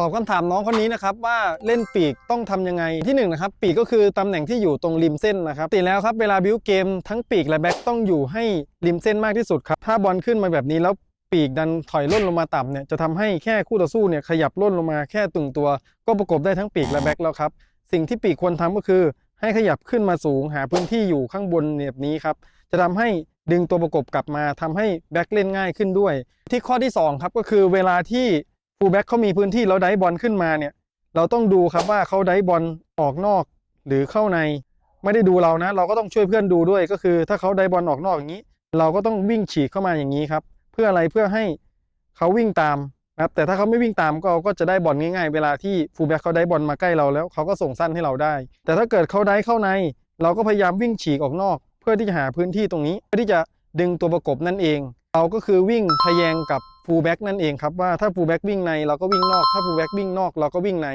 ตอบคำถามน้องคนนี้นะครับว่าเล่นปีกต้องทำยังไงที่หนึ่งนะครับปีกก็คือตำแหน่งที่อยู่ตรงริมเส้นนะครับติแล้วครับเวลาบิวเกมทั้งปีกและแบ็คต้องอยู่ให้ริมเส้นมากที่สุดครับถ้าบอลขึ้นมาแบบนี้แล้วปีกดันถอยล่นลงมาต่ำเนี่ยจะทำให้แค่คู่ต่อสู้เนี่ยขยับล่นลงมาแค่ตึงตัว ก็ประกบได้ทั้งปีกและแบ็คแล้วครับสิ่งที่ปีกควรทำก็คือ ให้ขยับขึ้นมาสูงหาพื้นที่อยู่ข้างบนแบบนี้ครับจะทำให้ดึงตัวประกบกลับมาทำให้แบ็คเล่นง่ายขึ้นด้วย ที่ข้อที่สองครับก็คือเวลาที่ ฟูลแบ็กเขามีพื้นที่แล้วได้บอลขึ้นมาเนี่ย เราต้องดูครับว่าเขาได้บอลออกนอกหรือเข้าในไม่ได้ดูเรานะ เราก็ต้องช่วยเพื่อนดูด้วยก็คือ ถ้าเขาได้บอลออกนอกอย่างนี้ เราก็ต้องวิ่งฉีกเข้ามาอย่างนี้ครับ เพื่ออะไรเพื่อให้เขาวิ่งตามนะครับแต่ถ้าเขาไม่วิ่งตามก็ก็จะได้บอลง่ายๆ เวลาที่ฟูลแบ็กเขาได้บอลมาใกล้เราแล้วเขาก็ส่งสั้นให้เราได้ แต่ถ้าเกิดเขาได้เข้าใน เราก็พยายามวิ่งฉีกออกนอก เพื่อที่จะหาพื้นที่ตรงนี้ เพื่อที่จะดึงตัวประกบนั่นเอง เราก็คือวิ่งทะแยงกับ ฟูลแบ็กนั่นเองครับว่าถ้าฟูลแบ็กวิ่งในเราก็วิ่งนอก ถ้าฟูลแบ็กวิ่งนอกเราก็วิ่งใน